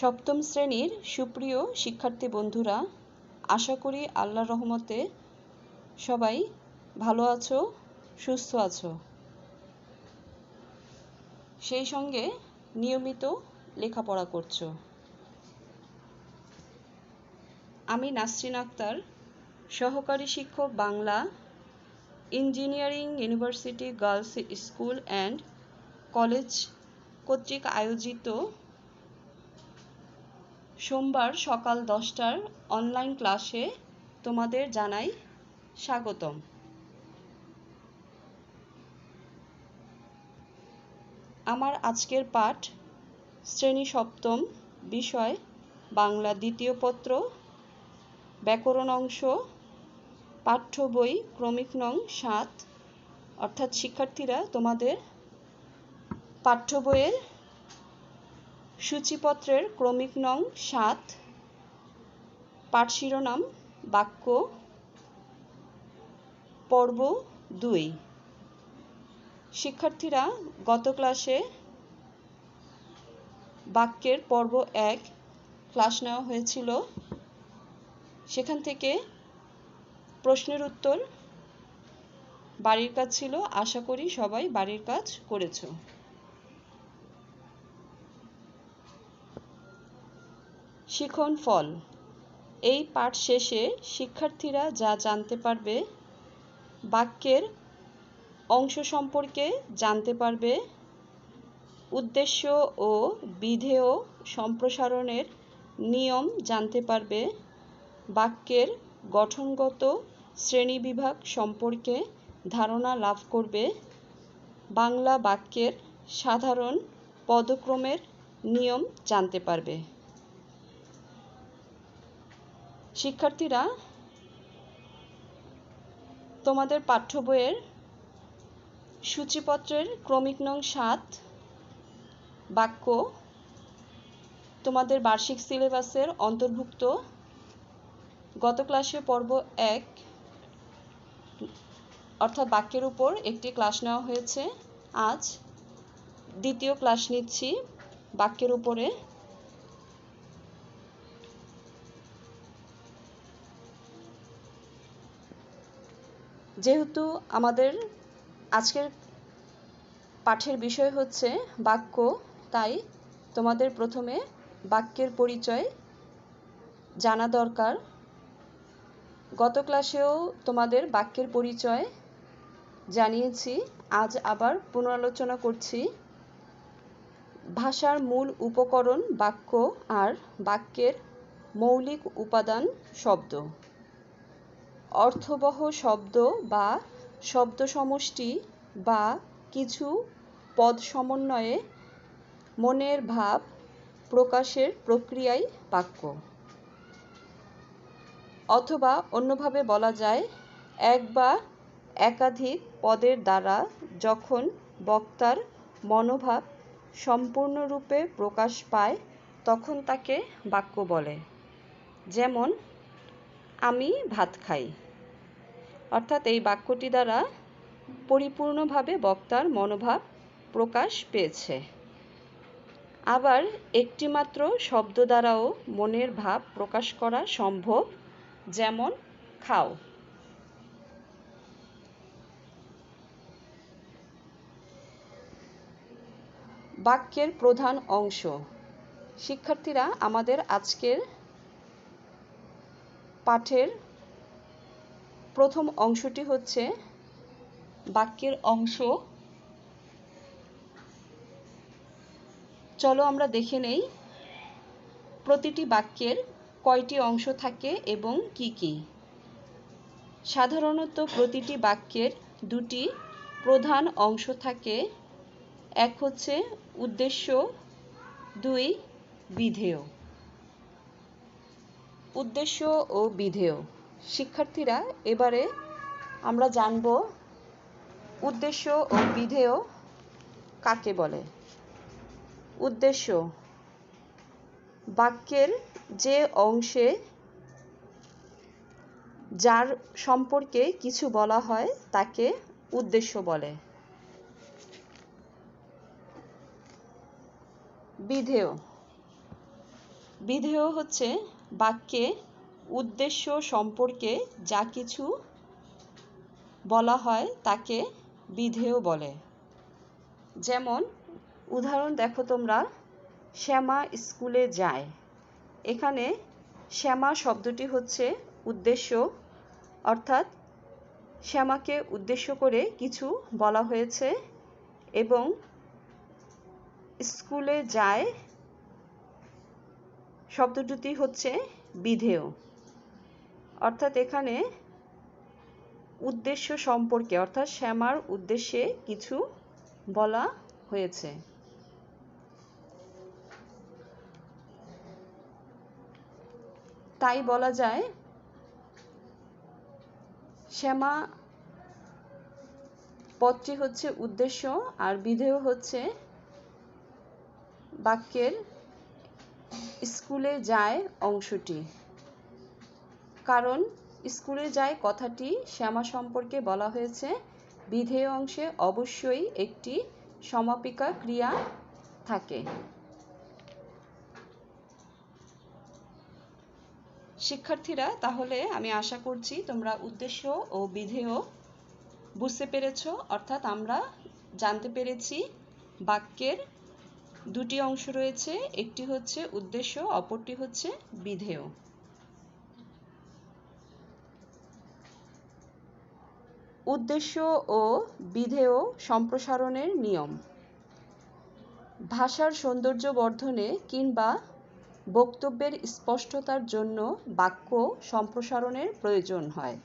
সপ্তম শ্রেণির সুপ্রিয় শিক্ষার্থী বন্ধুরা, আশা করি আল্লাহর রহমতে সবাই ভালো আছো, সুস্থ আছো। সেই সঙ্গে নিয়মিত লেখাপড়া করছ। আমি নাসরিন আক্তার, সহকারী শিক্ষক Bangla, engineering university girls school and college কর্তৃক আয়োজিত সোমবার সকাল দশটার অনলাইন ক্লাসে তোমাদের জানাই স্বাগতম। আমার আজকের পাঠ শ্রেণি সপ্তম বিষয়, বাংলা দ্বিতীয় পত্র, ব্যাকরণ অংশ, পাঠ্য বই, ক্রমিক নং সাত। অর্থাৎ শিক্ষার্থীরা তোমাদের পাঠ্য বইয়ের সূচিপত্রের ক্রমিক নং সাত, পাঠ শিরোনাম, বাক্য, পর্ব দুই। শিক্ষার্থীরা গত ক্লাসে বাক্যের পর্ব এক ক্লাস নেওয়া হয়েছিল। সেখান থেকে প্রশ্নের উত্তর বাড়ির কাজ ছিল। আশা করি সবাই বাড়ির কাজ করেছ। শিখন ফল। এই পাঠ শেষে শিক্ষার্থীরা যা জানতে পারবে, বাক্যের অংশ সম্পর্কে জানতে পারবে, উদ্দেশ্য ও বিধেয় সম্প্রসারণের নিয়ম জানতে পারবে, বাক্যের গঠনগত শ্রেণীবিভাগ সম্পর্কে ধারণা লাভ করবে, বাংলা বাক্যের সাধারণ পদক্রমের নিয়ম জানতে পারবে। শিক্ষার্থীরা, তোমাদের পাঠ্য বইয়ের সূচিপত্রের ক্রমিক নং সাত বাক্য তোমাদের বার্ষিক সিলেবাসের অন্তর্ভুক্ত। গত ক্লাসে পর্ব এক অর্থাৎ বাক্যের উপর একটি ক্লাস নেওয়া হয়েছে। আজ দ্বিতীয় ক্লাস নিচ্ছি বাক্যের উপরে। যেহেতু আমাদের আজকের পাঠের বিষয় হচ্ছে বাক্য, তাই তোমাদের প্রথমে বাক্যের পরিচয় জানা দরকার। গত ক্লাসেও তোমাদের বাক্যের পরিচয় জানিয়েছি, আজ আবার পুনরালোচনা করছি। ভাষার মূল উপকরণ বাক্য আর বাক্যের মৌলিক উপাদান শব্দ। অর্থবহ শব্দ বা শব্দ সমষ্টি বা কিছু পদ সমন্বয়ে মনের ভাব প্রকাশের প্রক্রিয়াই বাক্য। অথবা অন্যভাবে বলা যায়, এক বা একাধিক পদের দ্বারা যখন বক্তার মনোভাব সম্পূর্ণরূপে প্রকাশ পায়, তখন তাকে বাক্য বলে। যেমন, আমি ভাত খাই। অর্থাৎ এই বাক্যটি দ্বারা পরিপূর্ণভাবে বক্তার মনোভাব প্রকাশ পেয়েছে। আবার একটিমাত্র শব্দ দ্বারাও মনের ভাব প্রকাশ করা সম্ভব, যেমন খাও। বাক্যের প্রধান অংশ। শিক্ষার্থীরা আমাদের আজকের পাঠের প্রথম অংশটি হচ্ছে বাক্যের অংশ। চলো আমরা দেখে নেই প্রতিটি বাক্যের কয়টি অংশ থাকে এবং কি কি। সাধারণত প্রতিটি বাক্যের দুটি প্রধান অংশ থাকে। এক হচ্ছে উদ্দেশ্য, দুই বিধেয়। উদ্দেশ্য ও বিধেয়। শিক্ষার্থীরা, এবারে আমরা জানব উদ্দেশ্য ও বিধেয় কাকে বলে? উদ্দেশ্য, বাক্যের যে অংশে যার সম্পর্কে কিছু বলা হয় তাকে উদ্দেশ্য বলে। বিধেয় বিধেয় হচ্ছে বাক্যে উদ্দেশ্য সম্পর্কে যা কিছু বলা হয় তাকে বিধেয় বলে। যেমন, উদাহরণ দেখো তোমরা, শ্যামা স্কুলে যায়। এখানে শ্যামা শব্দটি হচ্ছে উদ্দেশ্য, অর্থাৎ শ্যামাকে উদ্দেশ্য করে কিছু বলা হয়েছে এবং স্কুলে যায় শব্দটি হচ্ছে বিধেয়। অর্থাৎ এখানে উদ্দেশ্য সম্পর্কে, অর্থাৎ শ্যামার উদ্দেশ্যে কিছু বলা হয়েছে। তাই বলা যায়, শ্যামা পদটি হচ্ছে উদ্দেশ্য আর বিধেয় হচ্ছে বাক্যের স্কুলে যায় অংশটি। কারণ স্কুলে যায় কথাটি শ্যামা সম্পর্কে বলা হয়েছে। বিধেয় অংশে অবশ্যই একটি সমাপিকা ক্রিয়া থাকে। শিক্ষার্থীরা, তাহলে আমি আশা করছি তোমরা উদ্দেশ্য ও বিধেয় বুঝতে পেরেছ। অর্থাৎ আমরা জানতে পেরেছি বাক্যের দুটি অংশ রয়েছে। একটি হচ্ছে উদ্দেশ্য, অপরটি হচ্ছে বিধেয়। উদ্দেশ্য ও বিধেয় সম্প্রসারণের নিয়ম। ভাষার সৌন্দর্য বর্ধনে কিংবা বক্তব্যের স্পষ্টতার জন্য বাক্য সম্প্রসারণের প্রয়োজন হয়।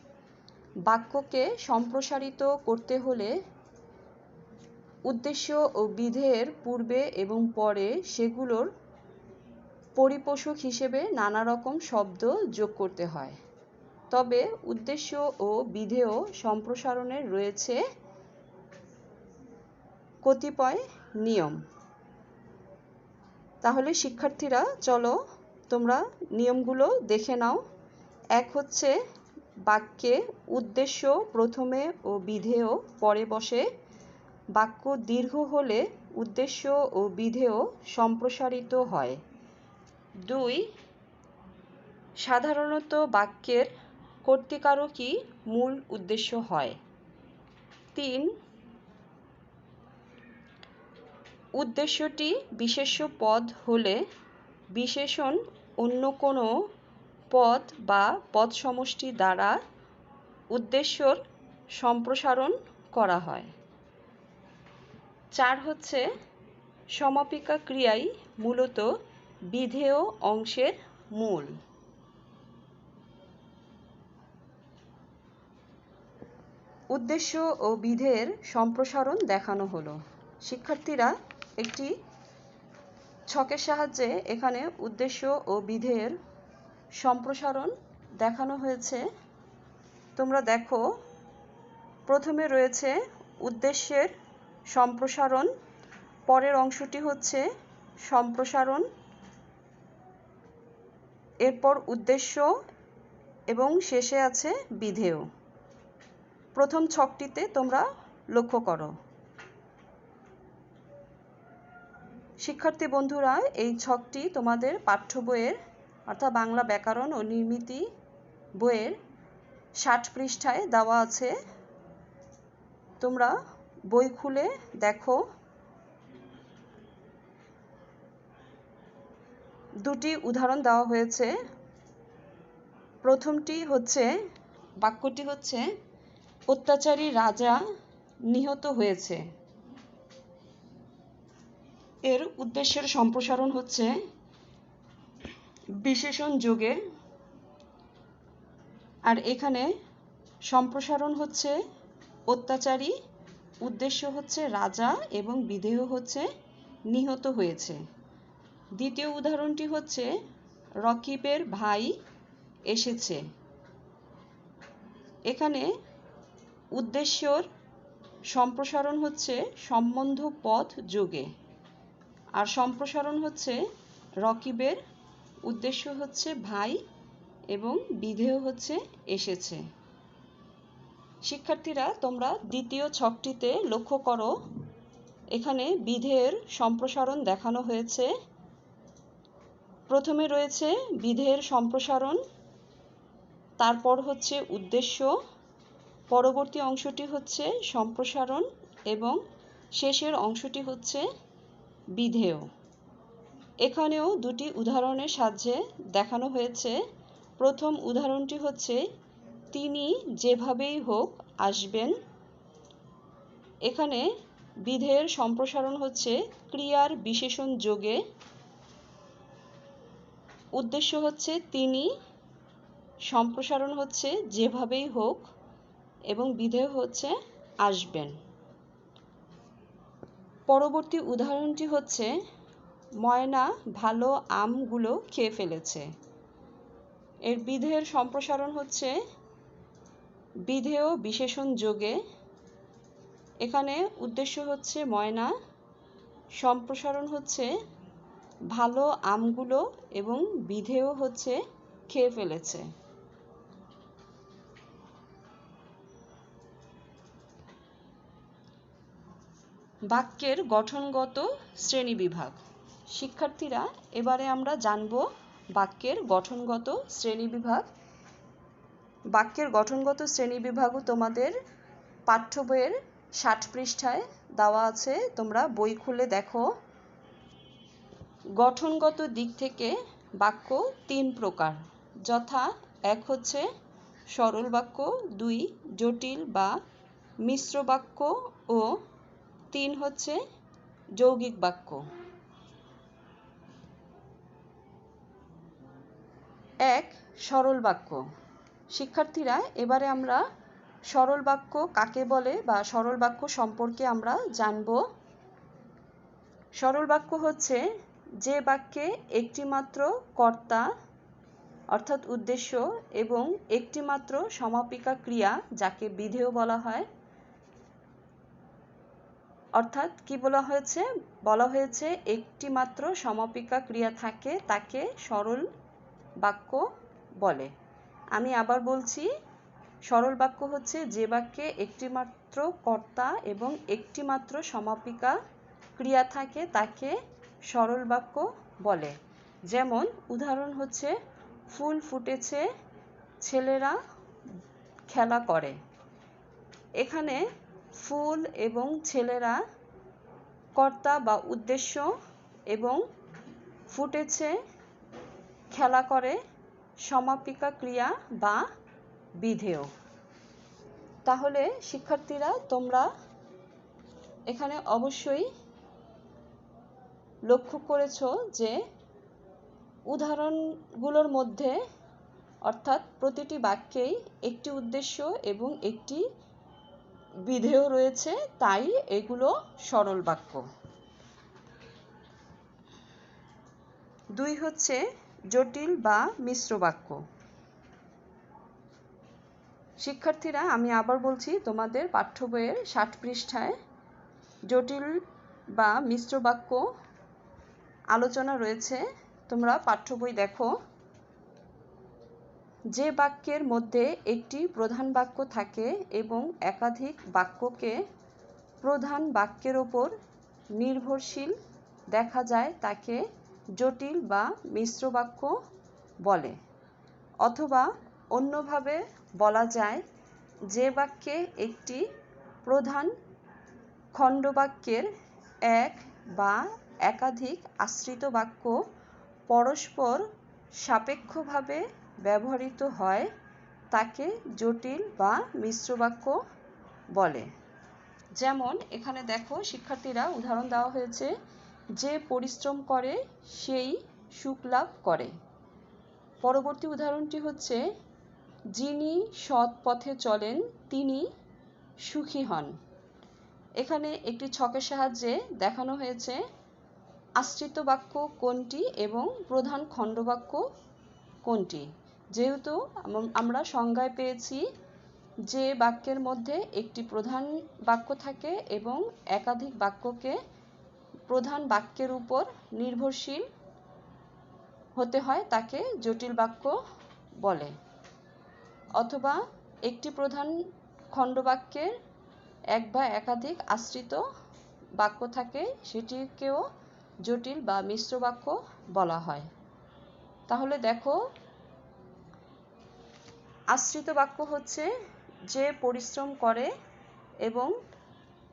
বাক্যকে সম্প্রসারিত করতে হলে উদ্দেশ্য ও বিধেয়ের পূর্বে এবং পরে সেগুলোর পরিপোষক হিসেবে নানা রকম শব্দ যোগ করতে হয়। তবে উদ্দেশ্য ও বিধেয় সম্প্রসারণের রয়েছে কতিপয় নিয়ম। তাহলে শিক্ষার্থীরা, চলো তোমরা নিয়মগুলো দেখে নাও। এক হচ্ছে বাক্যে উদ্দেশ্য প্রথমে ও বিধেয়, পরে বসে। বাক্য দীর্ঘ হলে উদ্দেশ্য ও বিধেয় সম্প্রসারিত হয়। দুই, সাধারণত বাক্যের কর্তিকারকই মূল উদ্দেশ্য হয়। তিন, উদ্দেশ্যটি বিশেষ্য পদ হলে বিশেষণ অন্য কোনো পদ বা পদ সমষ্টি দ্বারা উদ্দেশ্যর সম্প্রসারণ করা হয়। চার হচ্ছে, সমাপিকা ক্রিয়াই মূলত বিধেয় অংশের মূল। উদ্দেশ্য ও বিধের সম্প্রসারণ দেখানো হলো। শিক্ষার্থীরা একটি ছকের সাহায্যে এখানে উদ্দেশ্য ও বিধের সম্প্রসারণ দেখানো হয়েছে। তোমরা দেখো, প্রথমে রয়েছে উদ্দেশ্যের সম্প্রসারণ, পরের অংশটি হচ্ছে সম্প্রসারণ, এরপর উদ্দেশ্য, এবং শেষে আছে বিধেয় প্রথম ছকটিতে তোমরা লক্ষ্য করো। শিক্ষার্থী বন্ধুরা, এই ছকটি তোমাদের পাঠ্য বইয়ের, অর্থাৎ বাংলা ব্যাকরণ ও নির্মিতি বইয়ের ষাট পৃষ্ঠায় দেওয়া আছে। তোমরা বই খুলে দেখো। দুটি উদাহরণ দেওয়া হয়েছে। প্রথমটি হচ্ছে, বাক্যটি হচ্ছে অত্যাচারী রাজা নিহত হয়েছে। এর উদ্দেশ্যের সম্প্রসারণ হচ্ছে বিশেষণ যোগে। আর এখানে সম্প্রসারণ হচ্ছে অত্যাচারী, উদ্দেশ্য হচ্ছে রাজা এবং বিধেয় হচ্ছে নিহত হয়েছে। দ্বিতীয় উদাহরণটি হচ্ছে রকিবের ভাই এসেছে। এখানে উদ্দেশ্যর সম্প্রসারণ হচ্ছে সম্বন্ধ পথ যোগে। আর সম্প্রসারণ হচ্ছে রকিবের উদ্দেশ্য হচ্ছে ভাই এবং বিধেয় হচ্ছে এসেছে। শিক্ষার্থীরা, তোমরা দ্বিতীয় ছকটিতে লক্ষ্য করো। এখানে বিধেয়ের সম্প্রসারণ দেখানো হয়েছে। প্রথমে রয়েছে বিধের সম্প্রসারণ, তারপর হচ্ছে উদ্দেশ্য পরবর্তী অংশটি হচ্ছে সম্প্রসারণ এবং শেষের অংশটি হচ্ছে বিধেয়। এখানেও দুটি উদাহরণের সাহায্যে দেখানো হয়েছে। প্রথম উদাহরণটি হচ্ছে, তিনি যেভাবেই হোক আসবেন। এখানে বিধেয়ের সম্প্রসারণ হচ্ছে ক্রিয়ার বিশেষণ যোগে। উদ্দেশ্য হচ্ছে, তিনি সম্প্রসারণ হচ্ছে যেভাবেই হোক এবং বিধেয় হচ্ছে আসবেন। পরবর্তী উদাহরণটি হচ্ছে, ময়না ভালো আমগুলো খেয়ে ফেলেছে। এর বিধেয়ের সম্প্রসারণ হচ্ছে, বিধেয় বিশেষণ যোগে। এখানে উদ্দেশ্য হচ্ছে ময়না, সম্প্রসারণ হচ্ছে ভালো আমগুলো এবং বিধেয় হচ্ছে খেয়ে ফেলেছে। বাক্যের গঠনগত শ্রেণীবিভাগ শিক্ষার্থীরা, এবারে আমরা জানব বাক্যের গঠনগত শ্রেণীবিভাগ বাক্যের গঠনগত শ্রেণীবিভাগও তোমাদের পাঠ্য বইয়ের ষাট পৃষ্ঠায় দেওয়া আছে। তোমরা বই খুলে দেখো। গঠনগত দিক থেকে বাক্য তিন প্রকার। যথা এক হচ্ছে সরল বাক্য, দুই জটিল বা মিশ্র বাক্য ও তিন হচ্ছে যৌগিক বাক্য। এক, সরল বাক্য। শিক্ষার্থীরা, এবারে আমরা সরল বাক্য কাকে বলে বা সরল বাক্য সম্পর্কে আমরা জানব। সরল বাক্য হচ্ছে যে বাক্যে একটিমাত্র কর্তা, অর্থাৎ উদ্দেশ্য এবং একটিমাত্র সমাপিকা ক্রিয়া, যাকে বিধেয় বলা হয় অর্থাৎ কি বলা হয়েছে? বলা হয়েছে একটি মাত্র সমাপিকা ক্রিয়া থাকে, তাকে সরল বাক্য বলে। আমি আবার বলছি, সরল বাক্য হচ্ছে যে বাক্যে একটি মাত্র কর্তা এবং একটি মাত্র সমাপিকা ক্রিয়া থাকে, তাকে সরল বাক্য বলে। যেমন, উদাহরণ হচ্ছে, ফুল ফুটেছে, ছেলেরা খেলা করে। এখানে ফুল এবং ছেলেরা কর্তা বা উদ্দেশ্য এবং ফুটেছে, খেলা করে, সমাপিকা ক্রিয়া বা বিধেয়। তাহলে, শিক্ষার্থীরা, তোমরা এখানে অবশ্যই লক্ষ্য করেছ যে উদাহরণগুলোর মধ্যে অর্থাৎ প্রতিটি বাক্যেই একটি উদ্দেশ্য এবং একটি বিধেয় রয়েছে, তাই এগুলো সরল বাক্য। দুই হচ্ছে জটিল বা মিশ্র বাক্য। শিক্ষার্থীরা, আমি আবার বলছি, তোমাদের পাঠ্য বইয়ের ষাট পৃষ্ঠায় জটিল বা মিশ্র বাক্য আলোচনা রয়েছে, তোমরা পাঠ্য বই দেখো। যে বাক্যের মধ্যে একটি প্রধান বাক্য থাকে এবং একাধিক বাক্যকে প্রধান বাক্যের ওপর নির্ভরশীল দেখা যায়, তাকে জটিল বা মিশ্র বাক্য বলে। অথবা অন্যভাবে বলা যায়, যে বাক্যে একটি প্রধান খণ্ডবাক্যের এক বা একাধিক আশ্রিত বাক্য পরস্পর সাপেক্ষভাবে ব্যবহৃত হয়, তাকে জটিল বা মিশ্র বাক্য বলে। যেমন, এখানে দেখো, শিক্ষার্থীরা উদাহরণ দেওয়া হয়েছে, যে পরিশ্রম করে, সেই সুখ লাভ করে। পরবর্তী উদাহরণটি হচ্ছে, যিনি সৎ পথে চলেন, তিনি সুখী হন। এখানে একটি ছকের সাহায্যে দেখানো হয়েছে, আশ্রিত বাক্য কোনটি এবং প্রধান খণ্ডবাক্য কোনটি। যেহেতু আমরা সংজ্ঞায় পেয়েছি যে বাক্যের মধ্যে একটি প্রধান বাক্য থাকে এবং একাধিক বাক্যকে প্রধান বাক্যের উপর নির্ভরশীল হতে হয় তাকে জটিল বাক্য বলে। অথবা একটি প্রধান খণ্ডবাক্যের এক বা একাধিক আশ্রিত বাক্য থাকে সেটিকেও জটিল বা মিশ্র বাক্য বলা হয়। তাহলে দেখো আশ্রিত বাক্য হচ্ছে, যে পরিশ্রম করে এবং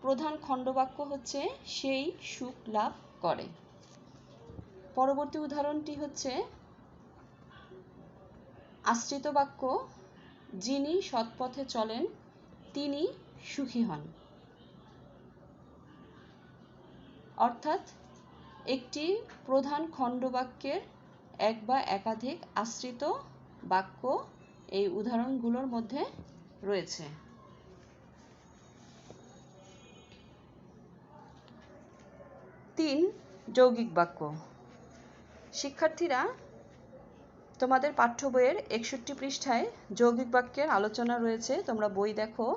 প্রধান খণ্ডবাক্য হচ্ছে, সেই সুখ লাভ করে। পরবর্তী উদাহরণটি হচ্ছে, আশ্রিত বাক্য, যিনি সৎপথে চলেন, তিনি সুখী হন। অর্থাৎ, একটি প্রধান খণ্ডবাক্যের এক বা একাধিক আশ্রিত বাক্য এই উদাহরণগুলোর মধ্যে রয়েছে। তিন, যৌগিক বাক্য। শিক্ষার্থীরা তোমাদের পাঠ্য বইয়ের একষট্টি পৃষ্ঠায় যৌগিক বাক্যের আলোচনা রয়েছে, তোমরা বই দেখো।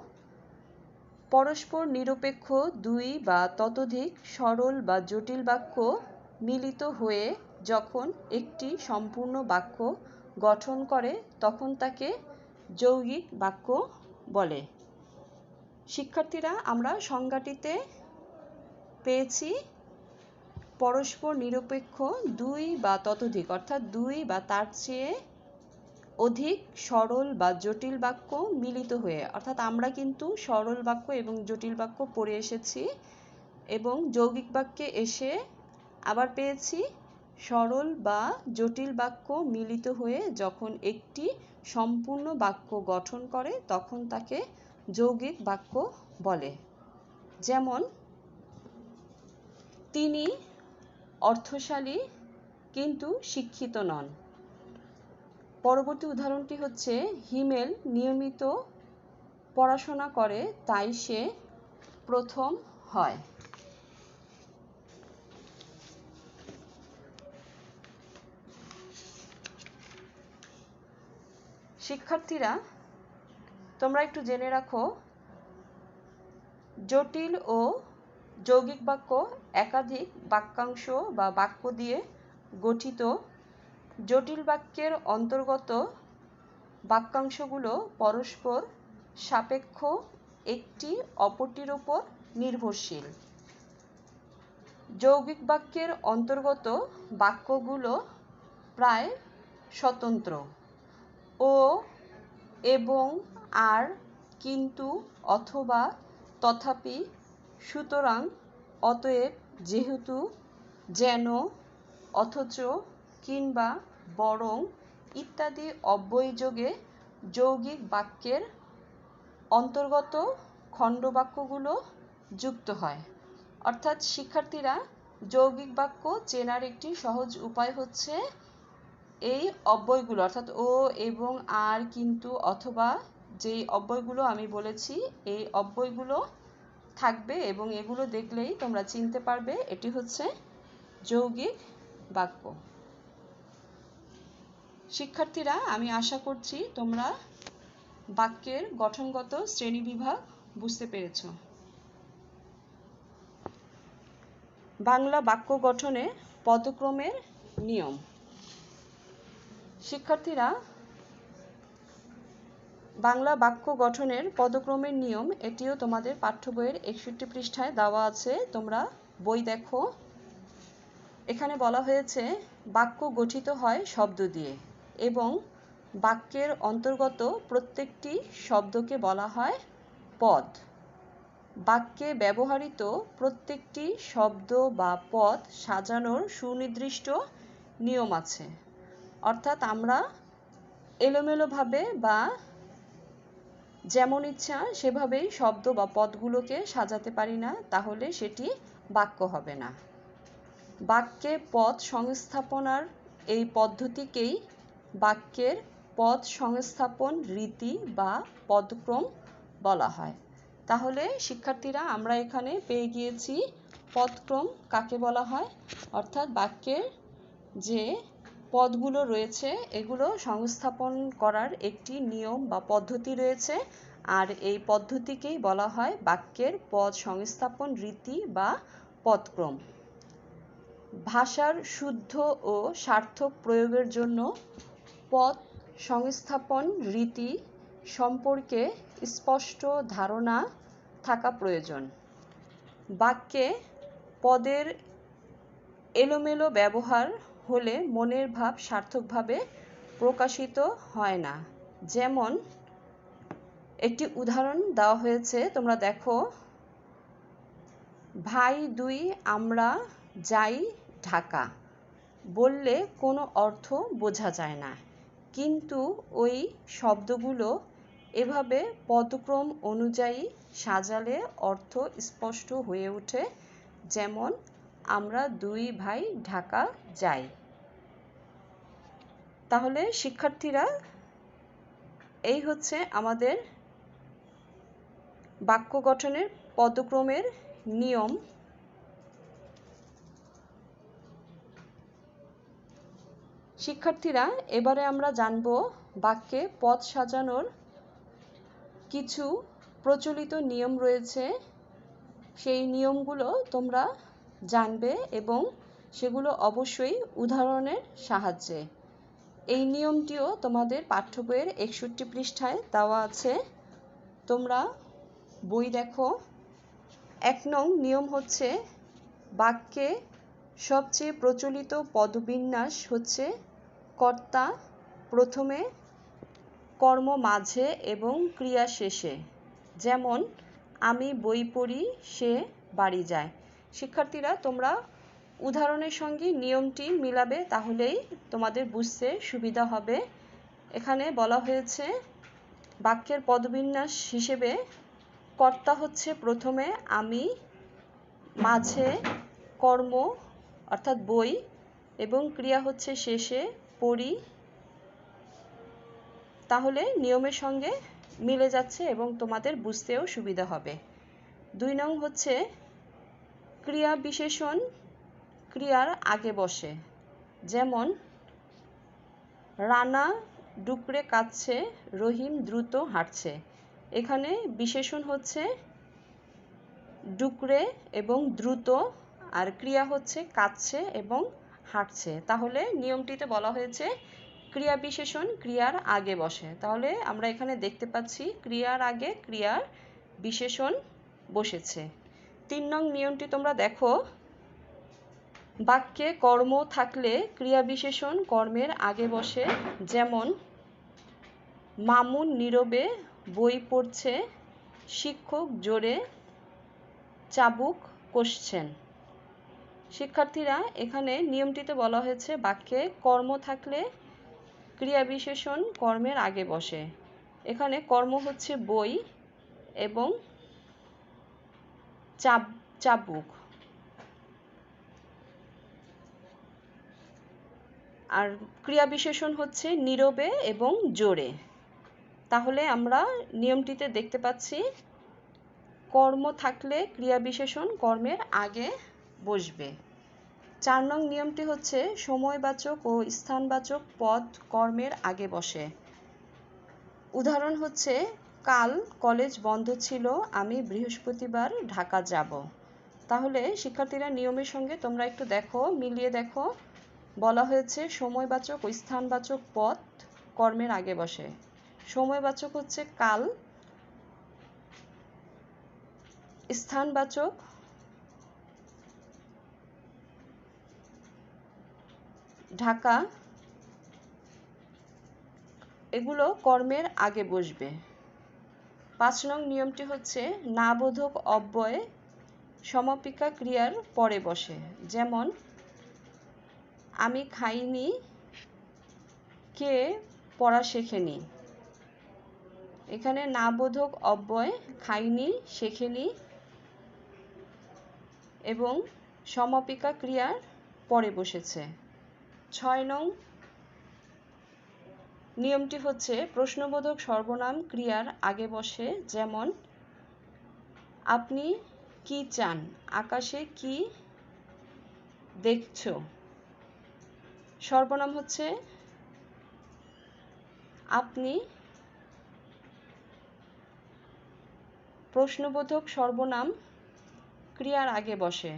পরস্পর নিরপেক্ষ, দুই বা ততোধিক, সরল বা জটিল বাক্য মিলিত হয়ে যখন একটি সম্পূর্ণ বাক্য গঠন করে, তখন তাকে যৌগিক বাক্য বলে। শিক্ষার্থীরা, আমরা সংজ্ঞাটিতে পেয়েছি পরস্পর নিরপেক্ষ দুই বা ততোধিক, অর্থাৎ দুই বা তার চেয়ে অধিক সরল বা জটিল বাক্য মিলিত হয়ে। অর্থাৎ আমরা কিন্তু সরল বাক্য এবং জটিল বাক্য পড়ে এসেছি এবং যৌগিক বাক্যে এসে আবার পেয়েছি সরল বা জটিল বাক্য মিলিত হয়ে যখন একটি সম্পূর্ণ বাক্য গঠন করে, তখন তাকে যৌগিক বাক্য বলে। যেমন, তিনি অর্থশালী কিন্তু শিক্ষিত নন। পরবর্তী উদাহরণটি হচ্ছে, হিমেল নিয়মিত পড়াশোনা করে, তাই সে প্রথম হয়। শিক্ষার্থীরা, তোমরা একটু জেনে রাখো, জটিল ও যৌগিক বাক্য একাধিক বাক্যাংশ বা বাক্য দিয়ে গঠিত জটিল বাক্যের অন্তর্গত বাক্যাংশগুলো পরস্পর সাপেক্ষ একটি অপরটির ওপর নির্ভরশীল। যৌগিক বাক্যের অন্তর্গত বাক্যগুলো প্রায় স্বতন্ত্র। ও এবং আর কিন্তু অথবা তথাপি, সুতরাং অতএব যেহেতু, যেন অথচ কিংবা বরং ইত্যাদি অব্যয়যোগে যৌগিক বাক্যের অন্তর্গত খণ্ডবাক্যগুলো যুক্ত হয়। অর্থাৎ শিক্ষার্থীরা যৌগিক বাক্য চেনার একটি সহজ উপায় হচ্ছে এই অব্যয়গুলো, অর্থাৎ ও এবং আর কিন্তু অথবা যেই অব্যয়গুলো আমি বলেছি, এই অব্যয়গুলো থাকবে এবং এগুলো দেখলেই তোমরা চিনতে পারবে, এটি হচ্ছে যৌগিক বাক্য। শিক্ষার্থীরা, আমি আশা করছি তোমরা বাক্যের গঠনগত শ্রেণীবিভাগ বুঝতে পেরেছ। বাংলা বাক্য গঠনে পদক্রমের নিয়ম। শিক্ষার্থীরা, বাংলা বাক্য গঠনের পদক্রমের নিয়ম এটিও তোমাদের পাঠ্য বইয়ের একষট্টি পৃষ্ঠায় দেওয়া আছে। তোমরা বই দেখো। এখানে বলা হয়েছে, বাক্য গঠিত হয় শব্দ দিয়ে এবং বাক্যের অন্তর্গত প্রত্যেকটি শব্দকে বলা হয় পদ। বাক্যে ব্যবহৃত প্রত্যেকটি শব্দ বা পদ সাজানোর সুনির্দিষ্ট নিয়ম আছে। অর্থাৎ আমরা এলোমেলোভাবে বা যেমন ইচ্ছা সেভাবেই শব্দ বা পদগুলোকে সাজাতে পারি না, তাহলে সেটি বাক্য হবে না। বাক্যে পদ সংস্থাপনার এই পদ্ধতিকেই বাক্যের পদ সংস্থাপন রীতি বা পদক্রম বলা হয়। তাহলে শিক্ষার্থীরা, আমরা এখানে পেয়ে গিয়েছি পদক্রম কাকে বলা হয়? অর্থাৎ বাক্যের যে পদগুলো রয়েছে, এগুলো সংস্থাপন করার একটি নিয়ম বা পদ্ধতি রয়েছে। আর এই পদ্ধতিকেই বলা হয় বাক্যের পদ সংস্থাপন রীতি বা পদক্রম। ভাষার শুদ্ধ ও সার্থক প্রয়োগের জন্য পদ সংস্থাপন রীতি সম্পর্কে স্পষ্ট ধারণা থাকা প্রয়োজন। বাক্যে পদের এলোমেলো ব্যবহার হলে মনের ভাব সার্থকভাবে প্রকাশিত হয় না। যেমন, একটি উদাহরণ দেওয়া হয়েছে, তোমরা দেখো, ভাই দুই, আমরা যাই ঢাকা। বললে কোনো অর্থ বোঝা যায় না। কিন্তু ওই শব্দগুলো এভাবে পদক্রম অনুযায়ী সাজালে অর্থ স্পষ্ট হয়ে ওঠে, যেমন, আমরা দুই ভাই ঢাকা যাই। তাহলে শিক্ষার্থীরা, এই হচ্ছে আমাদের বাক্য গঠনের পদক্রমের নিয়ম। শিক্ষার্থীরা, এবারে আমরা জানব বাক্যে পদ সাজানোর কিছু প্রচলিত নিয়ম রয়েছে। সেই নিয়মগুলো তোমরা জানবে এবং সেগুলো অবশ্যই উদাহরণের সাহায্যে। এই নিয়মটিও তোমাদের পাঠ্য বইয়ের একষট্টি পৃষ্ঠায় দেওয়া আছে। তোমরা বই দেখো। এক নং নিয়ম হচ্ছে, বাক্যে সবচেয়ে প্রচলিত পদবিন্যাস হচ্ছে কর্তা প্রথমে কর্ম মাঝে এবং ক্রিয়া শেষে। যেমন, আমি বই পড়ি, সে বাড়ি যায়। শিক্ষার্থীরা, তোমরা উদাহরণের সঙ্গে নিয়মটি মিলাবে তাহলেই তোমাদের বুঝতে সুবিধা হবে। এখানে বলা হয়েছে, বাক্যের পদবিন্যাস হিসেবে কর্তা হচ্ছে প্রথমে আমি, মাঝে কর্ম অর্থাৎ বই, এবং ক্রিয়া হচ্ছে শেষে পড়ি। তাহলে নিয়মের সঙ্গে মিলে যাচ্ছে এবং তোমাদের বুঝতেও সুবিধা হবে। দুই নং হচ্ছে, ক্রিয়া বিশেষণ ক্রিয়ার আগে বসে। যেমন, রানা ডুকরে কাঁদছে, রহিম দ্রুত হাঁটছে। এখানে বিশেষণ হচ্ছে ডুকরে এবং দ্রুত, আর ক্রিয়া হচ্ছে কাঁদছে এবং হাঁটছে। তাহলে নিয়মটিতে বলা হয়েছে ক্রিয়া বিশেষণ, ক্রিয়ার আগে বসে। তাহলে আমরা এখানে দেখতে পাচ্ছি ক্রিয়ার আগে ক্রিয়ার বিশেষণ বসেছে। তিন নং নিয়মটি তোমরা দেখো। বাক্যে কর্ম থাকলে ক্রিয়া বিশেষণ কর্মের আগে বসে, যেমন, মামুন নীরবে বই পড়ছে, শিক্ষক জোরে চাবুক কষছেন। শিক্ষার্থীরা, এখানে নিয়মটিতে বলা হয়েছে, বাক্যে কর্ম থাকলে ক্রিয়া বিশেষণ কর্মের আগে বসে। এখানে কর্ম হচ্ছে বই এবং চাব, চাবুক। আর ক্রিয়া বিশেষণ হচ্ছে নীরবে এবং জোরে। তাহলে আমরা নিয়মটিতে দেখতে পাচ্ছি, কর্ম থাকলে ক্রিয়া বিশেষণ কর্মের আগে বসবে। চার নং নিয়মটি হচ্ছে সময়বাচক ও স্থানবাচক পদ কর্মের আগে বসে। উদাহরণ হচ্ছে, কাল কলেজ বন্ধ ছিল, আমি বৃহস্পতিবার ঢাকা যাব। তাহলে শিক্ষার্থীরা নিয়মের সঙ্গে তোমরা একটু দেখো, মিলিয়ে দেখো বলা হয়েছে, সময়বাচক ও স্থানবাচক পদ কর্মের আগে বসে। সময়বাচক হচ্ছে কাল, স্থানবাচক ঢাকা, এগুলো কর্মের আগে বসবে। পাঁচ নং নিয়মটি হচ্ছে না বোধক অব্যয়ে, সমাপিকা ক্রিয়ার পরে বসে। যেমন আমি খাইনি, কে পড়া শেখেনি। এখানে না বোধক অব্যয় খাইনি, শেখেনি এবং সমাপিকা ক্রিয়ার পরে বসেছে। ছয় নং নিয়মটি হচ্ছে, প্রশ্নবোধক সর্বনাম ক্রিয়ার আগে বসে, যেমন, আপনি কি চান? আকাশে কি দেখছ? সর্বনাম হচ্ছে আপনি প্রশ্নবোধক সর্বনাম ক্রিয়ার আগে বসে।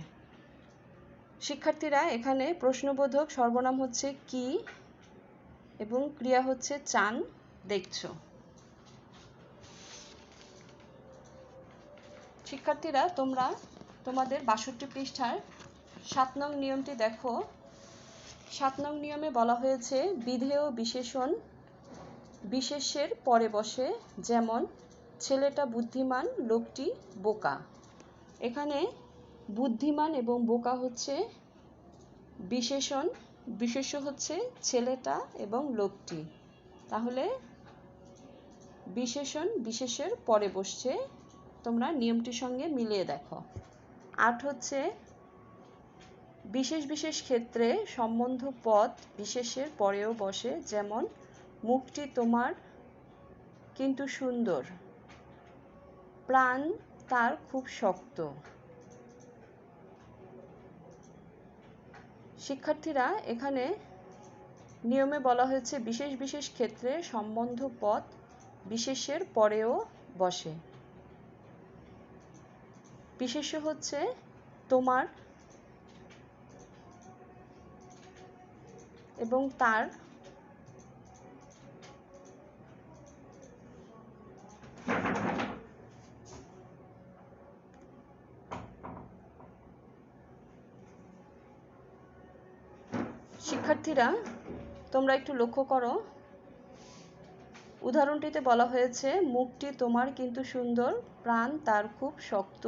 শিক্ষার্থীরা এখানে প্রশ্নবোধক সর্বনাম হচ্ছে কি এবং ক্রিয়া হচ্ছে চান, দেখছ। শিক্ষার্থীরা, তোমরা তোমাদের বাষট্টি পৃষ্ঠার সাত নং নিয়মটি দেখো। সাত নং নিয়মে বলা হয়েছে বিধেয় বিশেষণ বিশেষের পরে বসে যেমন, ছেলেটা বুদ্ধিমান, লোকটি বোকা। এখানে বুদ্ধিমান এবং বোকা হচ্ছে বিশেষণ, বিশেষ্য হচ্ছে ছেলেটা এবং লোকটি। তাহলে বিশেষণ, বিশেষের পরে বসছে, তোমরা নিয়মটির সঙ্গে মিলিয়ে দেখো। আট হচ্ছে বিশেষ বিশেষ ক্ষেত্রে সম্বন্ধ পদ বিশেষের পরেও বসে, যেমন মুখটি তোমার কিন্তু সুন্দর। প্রাণ তার খুব শক্ত। শিক্ষার্থীরা, এখানে নিয়মে বলা হয়েছে, বিশেষ বিশেষ ক্ষেত্রে সম্বন্ধ পদ বিশেষের পরেও বসে। বিশেষ্য হচ্ছে, তোমার এবং তার শিক্ষার্থীরা, তোমরা একটু লক্ষ্য করো। উদাহরণটিতে বলা হয়েছে, মুখটি তোমার কিন্তু সুন্দর, প্রাণ তার খুব শক্ত।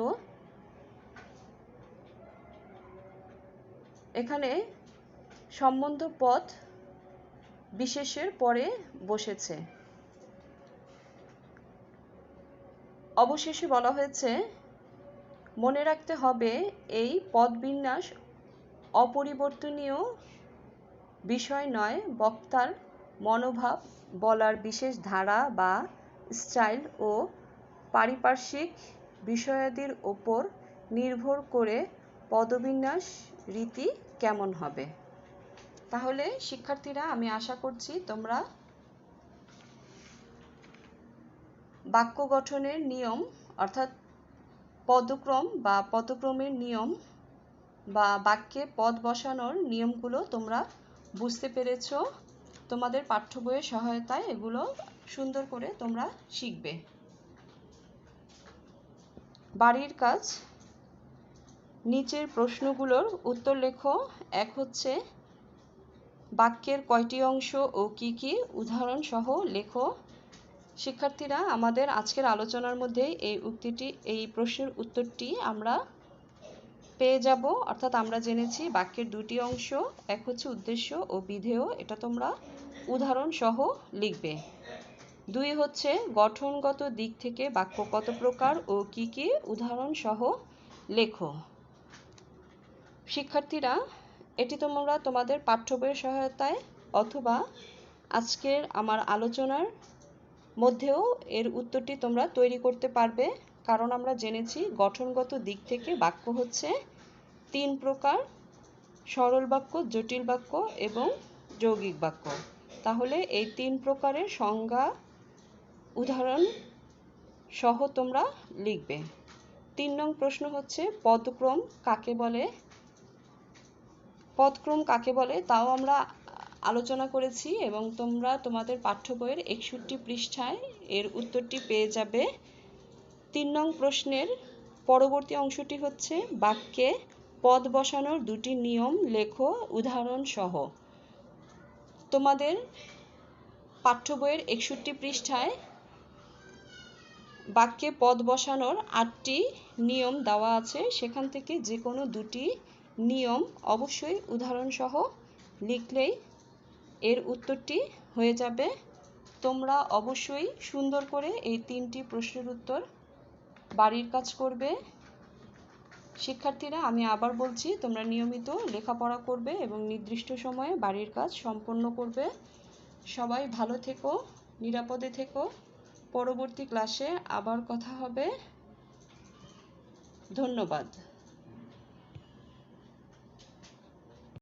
এখানে সম্বন্ধ পথ বিশেষের পরে বসেছে। অবশেষে বলা হয়েছে, মনে রাখতে হবে, এই পদবিন্যাস অপরিবর্তনীয় বিষয় নয়, বক্তার মনোভাব, বলার বিশেষ ধারা বা স্টাইল ও পারিপার্শ্বিক বিষয়াদির ওপর নির্ভর করে পদবিন্যাস রীতি কেমন হবে। তাহলে, শিক্ষার্থীরা, আমি আশা করছি তোমরা বাক্য গঠনের নিয়ম, অর্থাৎ পদক্রম বা পদক্রমের নিয়ম বা বাক্যে পদ বসানোর নিয়মগুলো তোমরা বুঝতে পেরেছ। তোমাদের পাঠ্য বইয়ের সহায়তায় এগুলো সুন্দর করে তোমরা শিখবে। বাড়ির কাজ, নিচের প্রশ্নগুলোর উত্তর লেখো। এক হচ্ছে বাক্যের কয়টি অংশ ও কি কি উদাহরণ সহ লেখো। শিক্ষার্থীরা, আমাদের আজকের আলোচনার মধ্যে এই উক্তিটি, এই প্রশ্নের উত্তরটি আমরা পেয়ে যাব। অর্থাৎ আমরা জেনেছি বাক্যের দুটি অংশ, এক হচ্ছে উদ্দেশ্য ও বিধেয়, এটা তোমরা উদাহরণ সহ লিখবে। দুই হচ্ছে গঠনগত দিক থেকে বাক্য কত প্রকার ও কি কি উদাহরণ সহ লেখো। শিক্ষার্থীরা এটি তোমরা তোমাদের পাঠ্য বইয়ের সহায়তায় অথবা আজকের আমার আলোচনার মধ্যেও এর উত্তরটি তোমরা তৈরি করতে পারবে। কারণ আমরা জেনেছি গঠনগত দিক থেকে বাক্য হচ্ছে তিন প্রকার, সরল বাক্য, জটিল বাক্য এবং যৌগিক বাক্য। তাহলে এই তিন প্রকারের সংজ্ঞা, উদাহরণ সহ তোমরা লিখবে। তিন নং প্রশ্ন হচ্ছে, পদক্রম কাকে বলে? পদক্রম কাকে বলে তাও আমরা আলোচনা করেছি এবং তোমরা তোমাদের পাঠ্য বইয়ের একষট্টি পৃষ্ঠায় এর উত্তরটি পেয়ে যাবে। তিন নং প্রশ্নের পরবর্তী অংশটি হচ্ছে বাক্যে পদ বসানোর দুটি নিয়ম লেখো, উদাহরণ সহ। তোমাদের পাঠ্য বইয়ের একষট্টি পৃষ্ঠায় বাক্যে পদ বসানোর আটটি নিয়ম দেওয়া আছে। সেখান থেকে যে কোনো দুটি নিয়ম অবশ্যই উদাহরণসহ লিখলেই এর উত্তরটি হয়ে যাবে। তোমরা অবশ্যই সুন্দর করে এই তিনটি প্রশ্নের উত্তর বাড়ির কাজ করবে। শিক্ষার্থীরা, আমি আবার বলছি, তোমরা নিয়মিত লেখাপড়া করবে এবং নির্দিষ্ট সময়ে বাড়ির কাজ সম্পন্ন করবে। সবাই ভালো থেকো, নিরাপদে থেকো। পরবর্তী ক্লাসে আবার কথা হবে। ধন্যবাদ।